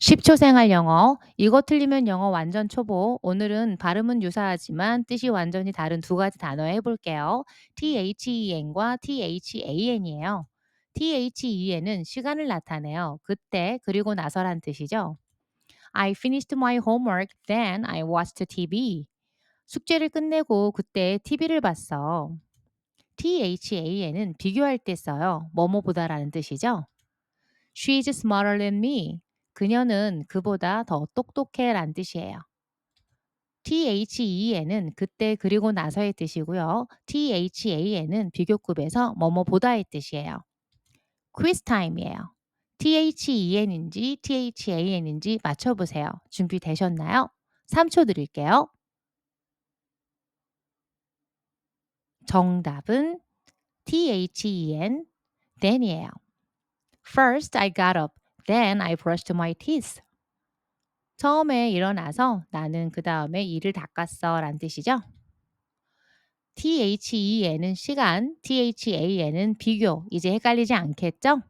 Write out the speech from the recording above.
10초 생활 영어. 이거 틀리면 영어 완전 초보. 오늘은 발음은 유사하지만 뜻이 완전히 다른 두 가지 단어 해볼게요. THEN과 THAN이에요. THEN은 시간을 나타내요. 그때 그리고 나서란 뜻이죠. I finished my homework, then I watched TV. 숙제를 끝내고 그때 TV를 봤어. THAN은 비교할 때 써요. 뭐뭐보다라는 뜻이죠. She's smarter than me. 그녀는 그보다 더 똑똑해 란 뜻이에요. THEN은 그때 그리고 나서의 뜻이고요. THAN은 비교급에서 뭐뭐보다의 뜻이에요. quiz time이에요. THEN인지 THAN인지 맞춰보세요. 준비되셨나요? 3초 드릴게요. 정답은 THEN, then이에요. First, I got up. Then I brushed my teeth. 처음에 일어나서 나는 그 다음에 이를 닦았어 란 뜻이죠. THEN은 시간, THAN은 비교. 이제 헷갈리지 않겠죠?